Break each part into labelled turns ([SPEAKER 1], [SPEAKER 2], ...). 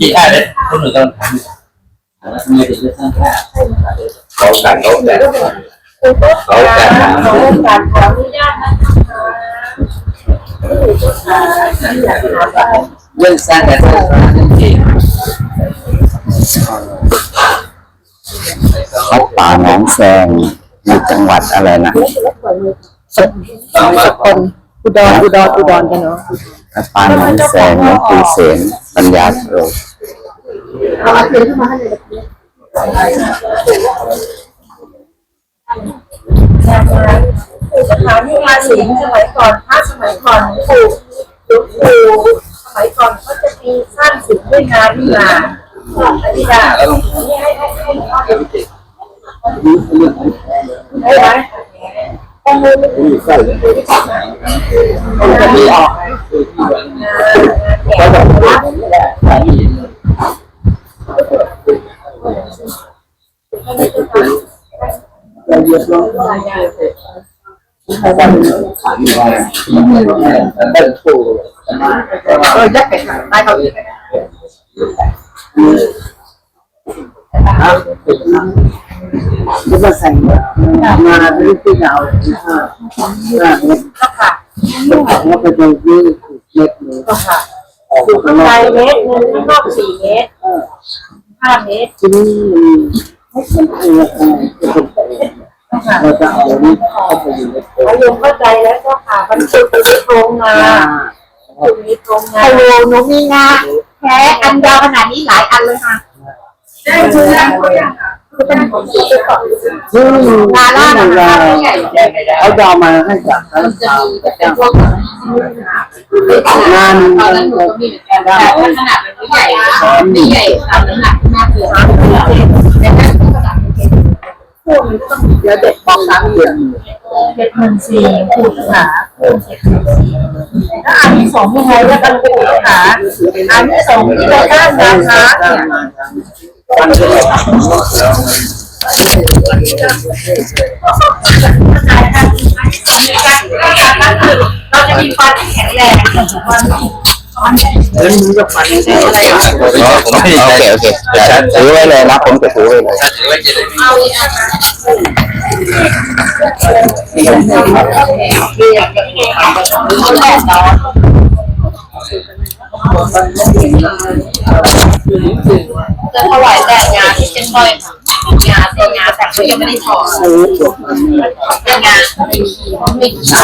[SPEAKER 1] กี่ท่าเลยคนหนึ่งกำลังทำทำไมถึงไม่สร้างท่า
[SPEAKER 2] เขาการเขาแต่เขาแต่
[SPEAKER 3] ขอโอกาสขออนุญาตนะคะ
[SPEAKER 1] เรื่องสร้างแต่สร้างนั่นเอง
[SPEAKER 2] เขาป่าหนองแซงอยู่จังหวัดอะไรนะ
[SPEAKER 3] สกล อุดรอุดรอุดรกันเนาะ
[SPEAKER 2] ป่าหนองแซงหลวงปู่เสนปัญญาโร
[SPEAKER 3] เอาอาเซียนเข้ามาให้เลยสถานีมาสิงสมัยก่อนพระสมัยก่อนปู่หลวงปู่สมัยก่อนเขาจะมีสร้างสิงด้วยงานนี่นาอธิดาให้ให้ให้ให้พ่อเด็กได้ไหมต้องมือไม่ดีใส่มันจะมีออก
[SPEAKER 1] เราเยอะลงถ้าได้ขันว่าได้ถูก
[SPEAKER 3] เออยัดไปค่ะใต้เขาอี ก
[SPEAKER 1] จะมาใส่มาเป็นที่เราห้าห้าเมตร
[SPEAKER 3] ก็ค่ะ
[SPEAKER 1] แล้วไปตรงนี้เม็ดนึง
[SPEAKER 3] ก็ค่ะอยู่ข้างในเมตรหนึ่งข้างนอกสี่เมตรห้าเมตร
[SPEAKER 1] ที่นี่ไม่ใช่ราคาจะเป็น
[SPEAKER 3] ก็ค่ะ
[SPEAKER 1] เราจะเอานี้เข้าไปอยู่ในตัว
[SPEAKER 3] พยมเข้าใจแล้วก็ค่ะมันจุดในโครงงาจุดในโครงงา
[SPEAKER 4] ฮัลโหลหนูมีงาแท้อันยาวขนาดนี้หลายอันเลยค่ะ
[SPEAKER 3] ได้เชื้อเขาอย่างค่ะ คือเป็นของจุดไปก่อน
[SPEAKER 1] ซึ่ง
[SPEAKER 4] งาล่า
[SPEAKER 1] ลา
[SPEAKER 4] ไม่ใหญ่
[SPEAKER 1] เขาจะเอามาให้จากทาง
[SPEAKER 4] มันจะมีแบบเป็นพวก
[SPEAKER 1] งาน
[SPEAKER 4] ตอนนั้นหนูก็มีเหมือนกันแต่ว่าขนาดมันไม่ใหญ่ไม่ใหญ่ตามน้ำหนักที่น่าเกลือแต่ถ้าขนาดเล็ก
[SPEAKER 3] พวกนี้ต้องเดี๋ยวเด็กบอกสามเดือนเจ็ดหมื่นสี่คูณขาแล้วอันที่สองยังไงแล้วกันคูณขาอันที่สองที่เราด้านนะคะ เนี่ยเราจะมีฟันที่แข็งแรงฟัน
[SPEAKER 1] แล้วมึงจะฝันได้อะไรอะ
[SPEAKER 2] โอเคโอเคเดี๋ยวฉันถือไว้เลยนะผมจะถือไว้เลย
[SPEAKER 3] เอาอีกอันนะจะ ถวายแต่งานที่เป็นสร้อยค่ะงานเป็นงานแต่เขายังไม่ได้ถอดเป็นงานไม่มีไม่มีผ้า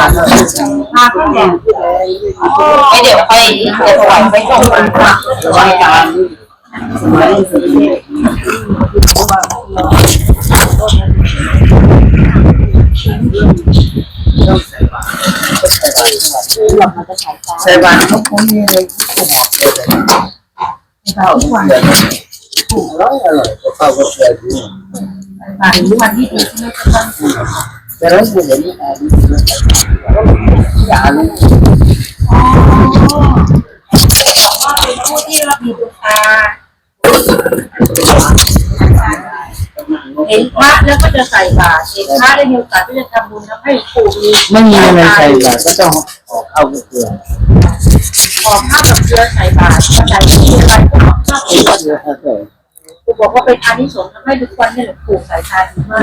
[SPEAKER 3] ผ้าแดงไม่เดี๋ยวค่อยจะถวายไปส่งกันค่ะถวายการ
[SPEAKER 1] ใช่บ้านเขาคงมีอะไรข้าวหวานถูกร้อยอร่อยข้าวก็เสียดี
[SPEAKER 3] มางวันที่ดีที่ไม่ต้อง
[SPEAKER 1] แต่เรานนี่อะไรอย่าลูก
[SPEAKER 3] ว่าเป็นผู้ที่รับมีดวงตา เห็นพระแล้วก็จะใส่บาตรเห็นพระได้มีโอกาสที่จะทำบุญทำให้ปู่มี
[SPEAKER 1] ไม่มีอะไรใส่เลยก็ต้องออกเข้าเกลือ
[SPEAKER 3] ขอข้าวกับเกลือใส่บาตรใส่ที่อะไรก็ขอข้าวกับเกลือ
[SPEAKER 1] เกลือถ้าเกิด
[SPEAKER 3] ปู่บอกว่าเป็นอานิสงส์ทำให้ทุกวันนี้หลวงปู่ใส่ทานดีมาก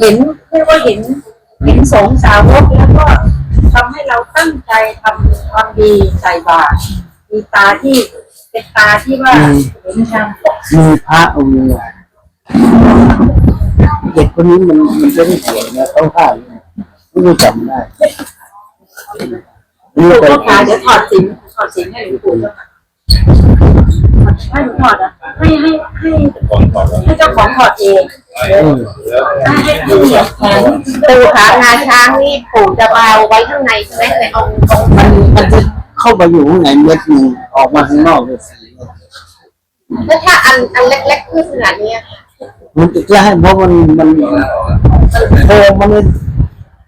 [SPEAKER 1] เห็
[SPEAKER 3] นเรียกว่าเห็นเห็นสงสาวกแล้วก็ทำให้เราตั้งใจทำความดีใส่บาตรมีตาที่เป็นตาที่ว่าเห็นทาง
[SPEAKER 1] มีพระองค์นึง เด็กคนนี้มันมันไม่ได้สวยนะต้องผ้าไม่รู้จำได้นี่
[SPEAKER 3] ปู่
[SPEAKER 1] ไป
[SPEAKER 3] ก็พาเดี๋ยวถอดสินถอดสินให้หลวงปู่เจ้าค่ะให้หลวงถอดอะให้ให้ให้ให้เจ้าของถอดเองให้ให้ให้เหยียบแขน
[SPEAKER 4] ปูขางาช้างนี่ปู่จะมาไว้ข้างในใช่ไหมในองค์องค์
[SPEAKER 1] มันมันจะเข้าไปอยู่ข้างในเม็ดนึงออกมาข้างนอกเลย
[SPEAKER 4] แล้วถ้าอันอันเล็กๆขึ้นขนาดนี้
[SPEAKER 1] มันจะใกล้เพราะมันมันโพรงมัน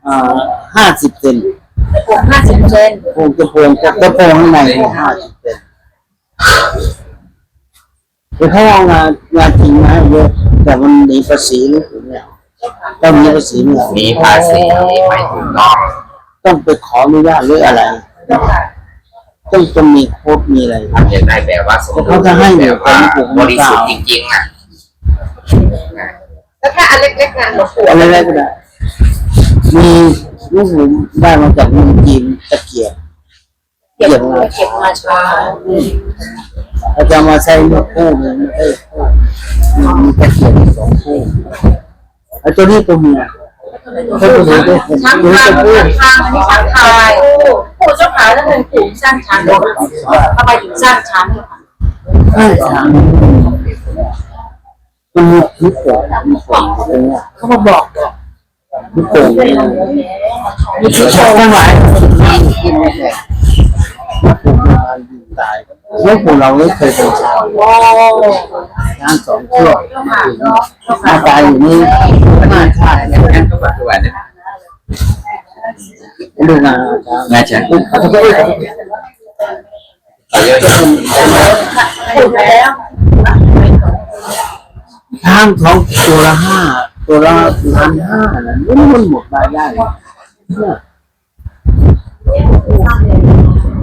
[SPEAKER 1] อ่าห้าสิบเซน
[SPEAKER 3] ผมห้าสิบเซน
[SPEAKER 1] โพรงจะโพรงจะจะโพรงข้างในห้าสิบเซนคือเขาเอางานงานจริงมาให้เยอะแต่มันหนีภาษีหรือเปล่าเนี่ยต้องมีภาษีเนี่ย
[SPEAKER 2] มีภาษีไม่ถูกต้อง
[SPEAKER 1] ต้องไปขออนุญาตหรืออะไรต้องจะมีโค้ดมีอะไร
[SPEAKER 2] ทำอย่างไรแบบว่าสมบูร
[SPEAKER 1] เขาจะให้
[SPEAKER 2] ณ์
[SPEAKER 1] หนู
[SPEAKER 2] แบบว่า
[SPEAKER 1] เป็น
[SPEAKER 2] บริสุทธิ์จริงๆอะ
[SPEAKER 3] แล้วถ้าอันเล็กๆงานหลวงปู่
[SPEAKER 1] อะไรได้ก็ได้มีลูกผมได้มาจากเมืองจีนตะเกียบ
[SPEAKER 3] เก็บมาเก็บมาเช้า
[SPEAKER 1] เราจะมาใช้เนื้อคู่หนึ่งไม่ใช่คู่มีตะเกียบสองคู่ไอ้ตัวนี้ตัวเมียถ้าตัวนี้ตัว
[SPEAKER 3] ช้าง
[SPEAKER 1] นี้
[SPEAKER 3] ทาง
[SPEAKER 1] ตัวผู้
[SPEAKER 3] ช้างทางอันนี้ช้างทายปู่เจ้าขาแล้วเป็นปู่สร้างช้างด้วยทำไมถึงสร้างช้างด้วยคะ
[SPEAKER 1] ใช่ใช่มันมีพิษโป่งมีโป่งอะไรเงี้ย
[SPEAKER 3] เขามาบอก
[SPEAKER 1] พิษโป่งเนี่ยมีพิษโป่งทั้งหลายกินไม่ได้ผูกมายิงตายลูกของเราไม่เคยเป็นช้าง
[SPEAKER 3] โอ้
[SPEAKER 1] ช้างสองเชือก
[SPEAKER 3] เจ้าขาเนาะเจ้า
[SPEAKER 1] หน้า
[SPEAKER 3] ขา
[SPEAKER 1] ตายอยู่นี่ขนาดชาติ
[SPEAKER 2] อย่างนั้นก็แบบว่าเนี่ย
[SPEAKER 1] ดูงานช้าง
[SPEAKER 2] น่าจะ
[SPEAKER 1] เขาจะได้
[SPEAKER 2] เอาเยอะ
[SPEAKER 3] ปู่ไปแล้ว
[SPEAKER 1] ช้างท้องตัวละห้าตัวละล้านห้านะนี่มันหมดรายได้เนี่ย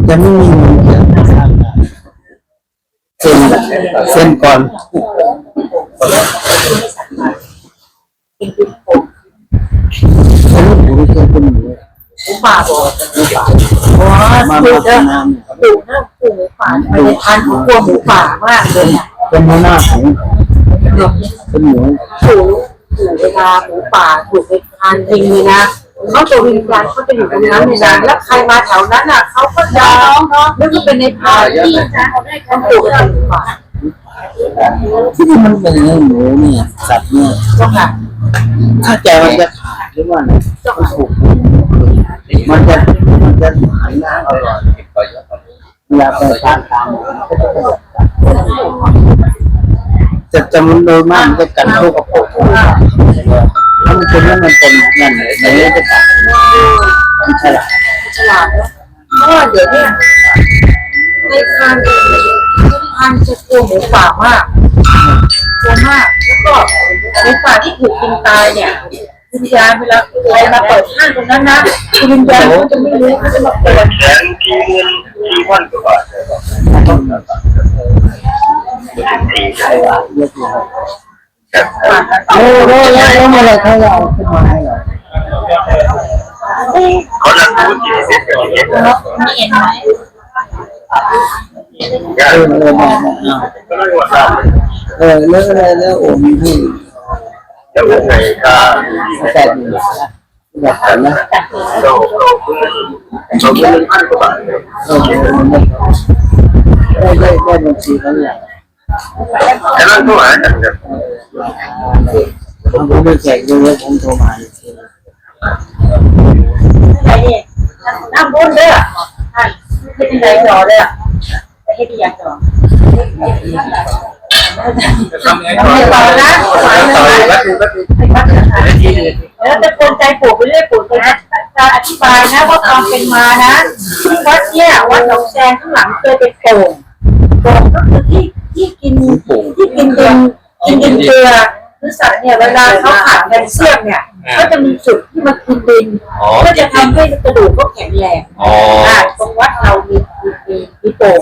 [SPEAKER 1] จะไม่มีเงินเดือนสร้างได้เซ็นเซ็นก่อนฉันรู้ว่าเป็นหมู
[SPEAKER 3] หมูป่าบอก
[SPEAKER 1] มา
[SPEAKER 3] มา
[SPEAKER 1] มา
[SPEAKER 3] ปู่เจ้า
[SPEAKER 1] ทำงาน
[SPEAKER 3] ปู่นะปู่หมูป่าไปในพันธุ์กลัวหมูป่ามากเลยเป็
[SPEAKER 1] นหัวหน้าของ เป็นหมู
[SPEAKER 3] ปู่ปู่เวลาหมูป่าถูกไปทานจริงเลยนะเขาจะวิญญาณเขาจะอยู่ตรงนั้นเลยนะแล้วใครมาแถวนั้นอะเขาก็จะนึกว่าเป็นในพานที่เขาปู่ก็เป็นหมูป่า
[SPEAKER 1] ที่มันเป็นเรื่อหมูเนี่ยสัตว์เนี่ย
[SPEAKER 3] เจ้าค่ะ
[SPEAKER 1] ถ้าใจมันจะขาดหรือว่ามันถูกมันจะมันจะหันน้าอร่อยเวลาไปทานตามก็จะกระโดดจะ จะมันโดยมากมันจะกันพวกกระโปงถ้ามันเป็นแล้วมันเป็นนั่นเลยในนี้จะกัดมันฉลาด
[SPEAKER 3] ฉลาดนะเพราะว่าเดี๋ยวเนี่ยในพานพานจะกลัวหมูป่ามากกลัวมากแล้วก็ในป่าที่ถูกกินตายเนี่ยวิญญาณเวลาใครมาเปิดห้างตรงนั้นนะวิญญาณเขาจะไม่รู้เขาจะมาเปิด
[SPEAKER 5] แสนกี่หมื่นกี่พันกว่าบาท สี่ใช่ป่ะ
[SPEAKER 1] เยอะเลยโอ้โหแล้วแล้วเมื่อไรเขาจะเอาขึ้นมาให้เรา
[SPEAKER 5] เขานั่งพูดยี่สิบกับยี่สิบ
[SPEAKER 3] มีเอ็นไหม
[SPEAKER 5] งาน
[SPEAKER 1] เออเออแม่
[SPEAKER 5] ก็ไม่ว่าท
[SPEAKER 1] เออแล้วอะไรแล้วโอ้มีให้ำ
[SPEAKER 5] จะเป็นไงค่า
[SPEAKER 1] แต่ดีแบบนั้นนะ
[SPEAKER 5] เราเราเพื่อนเราเพื่อนพันกว่าบาท
[SPEAKER 1] เออได้ได้ได้บัญชีเขาเนี่ย
[SPEAKER 5] แต่นั่นก็หมายถึงจะ
[SPEAKER 1] ผมไปแจกเยอะๆผมโทรมาอีกที
[SPEAKER 3] ไอ้นี่น้ำบนเด้อท่านไม่เป็นไรจอเด้อแต่ให้ดีอย่างจอ
[SPEAKER 5] ทำไง
[SPEAKER 3] ไม่ต่อนะหมายถึงว่า
[SPEAKER 5] แล้วคือแล้วคือ
[SPEAKER 3] แล้วจะคนใจปู่ไปเรื่อยปู่จะจะอธิบายนะว่าความเป็นมานะวัดเนี่ยวัดหนองแซงข้างหลังเคยเป็นโป่ง โป่งก็คือที่ที่กินที่กินดินกินดินเกลือคือสัตว์เนี่ยเวลาเขาขาดแคลเซียมเนี่ย ก็จะมีจุดที่มันกินดิน
[SPEAKER 2] อ๋อ
[SPEAKER 3] ก็จะทำให้กระดูกเขาแข็งแรง
[SPEAKER 2] อ๋อ
[SPEAKER 3] อ่าตรงวัดเรามีมีมีมีโป่ง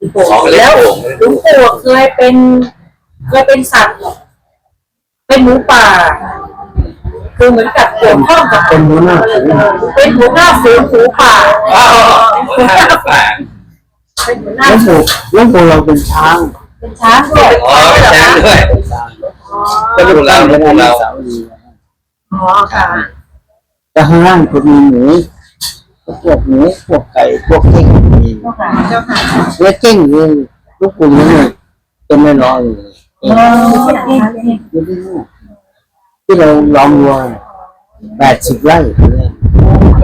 [SPEAKER 3] มีโป่ง
[SPEAKER 2] อ๋อเรียก
[SPEAKER 3] แล้ว
[SPEAKER 2] โป่ง
[SPEAKER 3] หลวงปู่เคยเป็นเคยเป็นสัตว์เป็นหมูป่าคือเหมือนกับเกี่ยวข้องกับ
[SPEAKER 1] เป็นหัวหน้าฝูง
[SPEAKER 3] เป็นหัวหน้าฝูงหมูป่า
[SPEAKER 2] อ๋อหัวหน้าฝ่าย
[SPEAKER 3] เป็นหัวหน้า
[SPEAKER 1] แล้วปู่แล้วปู่เราเป็นช้าง
[SPEAKER 3] เป็นช้างด้วย
[SPEAKER 2] อ๋อเป็นช้างด้วยก็ลูกเราลูกเรา
[SPEAKER 1] สาวดี
[SPEAKER 3] อ๋อค่ะ
[SPEAKER 1] แต่ข้างล่างจะมีหมูพวกหมูพวกไก่พวกเก้งมี
[SPEAKER 3] เจ้าค่ะเจ้าค่ะ
[SPEAKER 1] และเก้งเลยลูกปู่เนี่ยเป็นไม่ร้อยเลย
[SPEAKER 3] อ๋อ
[SPEAKER 1] อยู่ที่นู่นที่เราล้อมวัวแปดสิบไร่เนี่ย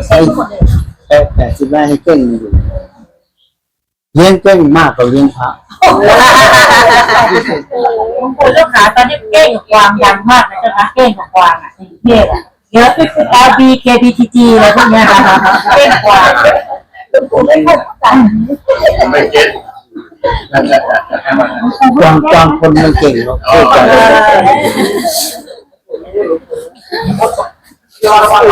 [SPEAKER 1] ให้แปดสิบไร่ให้เก้งอยู่ เลี้ยงเก้งมากกว่าเลี้ยงพระ
[SPEAKER 3] หลวงปู่เจ้าขาตอนนี้เก้งกับกวางดังมากนะเจ้าค่ะเก้งกับกวางอะในกรุงเทพอะเยอะ L B K B T G อะไรพวกเนี้ยค่ะเก้งกวางหลวงปู่ไม่พูดกัน
[SPEAKER 5] ไม่เก็ต
[SPEAKER 1] จางจางคนมันเก่งเนาะพูดกัน
[SPEAKER 2] สวัสดี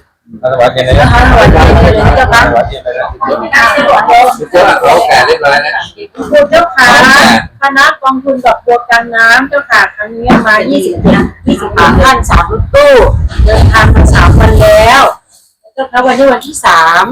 [SPEAKER 2] นะ
[SPEAKER 3] เจ้าค่ะสวัสดีเลยเจ้าค่ะ
[SPEAKER 2] สวัสดีนะ
[SPEAKER 3] เจ้า
[SPEAKER 2] เขาแก่เรียบร้อยแล้ว
[SPEAKER 3] คุณเจ้าค่ะคณะกองทุนดอกบัวกันน้ำเจ้าค่ะครั้งนี้มา 20คน23ท่านสามรถตู้เดินทางมาสามวันแล้วเจ้าค่ะวันนี้วันที่สาม